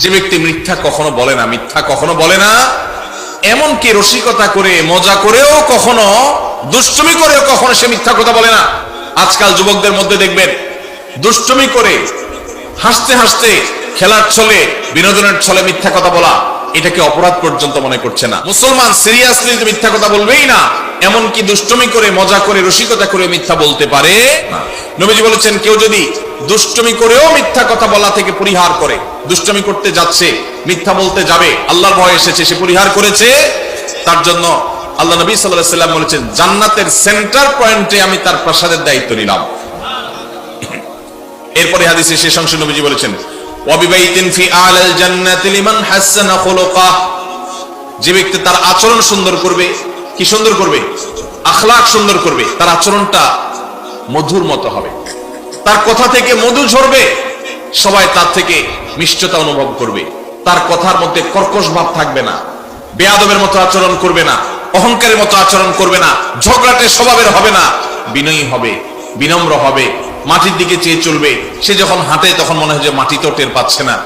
যে ব্যক্তি মিথ্যা কখনো বলে না, মিথ্যা কখনো বলে না, এমনকি রসিকতা করে, মজা করেও কখনো, দুষ্টমি করেও কখনো সে মিথ্যা কথা বলে না। আজকাল যুবকদের মধ্যে দেখবেন, দুষ্টমি করে, হাসতে হাসতে খেলার ছলে, বিনোদনের ছলে মিথ্যা কথা বলা, এটাকে অপরাধ পর্যন্ত মনে করছে না। মুসলমান সিরিয়াসলি মিথ্যা কথা বলবেই না এমনকি দুষ্টমি করে মজা করে রসিকতা করে মিথ্যা বলতে পারে? নবীজি বলেছেন কেউ যদি দুষ্টমি করেও মিথ্যা কথা বলা থেকে পরিহার করে দুষ্টমি করতে যাচ্ছে মিথ্যা বলতে যাবে আল্লাহর ভয় এসেছে সে পরিহার করেছে তার জন্য আল্লাহ নবী সাল্লাহ সাল্লাম বলেছেন জান্নাতের সেন্টার পয়েন্টে আমি তার প্রাসাদের দায়িত্ব নিলাম। এরপরে হাদিসে শেষ অংশ নবীজি বলেছেন ওয়াবিবাইতিন ফি আলাল জান্নাতি লিমান হাসানা খুলুকাহ। যে ব্যক্তি তার আচরণ সুন্দর করবে কি সুন্দর করবে? আখলাক সুন্দর করবে। তার আচরণটা মধুর মতো হবে। তার কথা থেকে মধু ঝরবে। সবাই তার থেকে মিষ্টতা অনুভব করবে। তার কথার মধ্যে কর্কশ ভাব থাকবে না। বেয়াদবের মতো আচরণ করবে না। অহংকারের মতো আচরণ করবে না। ঝগড়াটে স্বভাবের হবে না। বিনয়ী হবে, বিনম্র হবে, মাটির দিকে চেয়ে চলবে। সে যখন হাঁটে, তখন মনে হয় যে মাটি তো টের পাচ্ছে না।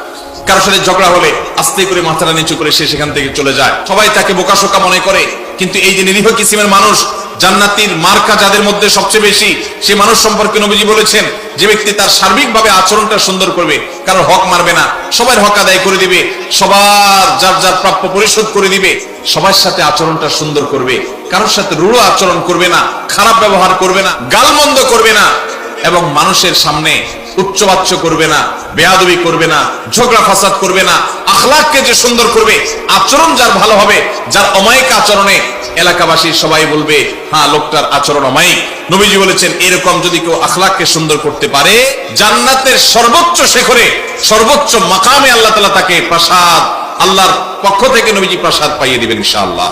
কারোর সাথে ঝগড়া হলে আস্তে করে মাথাটা নিচু করে সে সেখান থেকে চলে যায়। সবাই তাকে বোকাশোকা মনে করে। কিন্তু এই যে নিরীহ কিসিমের মানুষ, জান্নাতির মার্কা যাদের মধ্যে সবচেয়ে বেশি, সে মানুষ সম্পর্কে নবীজি বলেছেন, যে ব্যক্তি তার সার্বিকভাবে আচরণটা সুন্দর করবে, কারোর হক মারবে না, সবার হক আদায় করে দিবে, সবার যার যার প্রাপ্য পরিশোধ করে দিবে, সবার সাথে আচরণটা সুন্দর করবে, কারোর সাথে রূঢ় আচরণ করবে না, খারাপ ব্যবহার করবে না, গালমন্দ করবে না, এবং মানুষের সামনে উচ্চবাচ্য করবে না, বেয়াদবি করবে না, ঝগড়া ফাসাদ করবে না, আখলাককে যে সুন্দর করবে, আচরণ যার ভালো হবে, যার অমায়িক আচরণে এলাকাবাসী সবাই বলবে হ্যাঁ লোকটার আচরণ অমায়িক। নবীজি বলেছেন, এরকম যদি কেউ আখলাককে সুন্দর করতে পারে, জান্নাতের সর্বোচ্চ শেখরে, সর্বোচ্চ মাকামে আল্লাহ তালা তাকে প্রাসাদ, আল্লাহর পক্ষ থেকে নবীজি প্রাসাদ পাইয়ে দিবেন ইনশাআল্লাহ।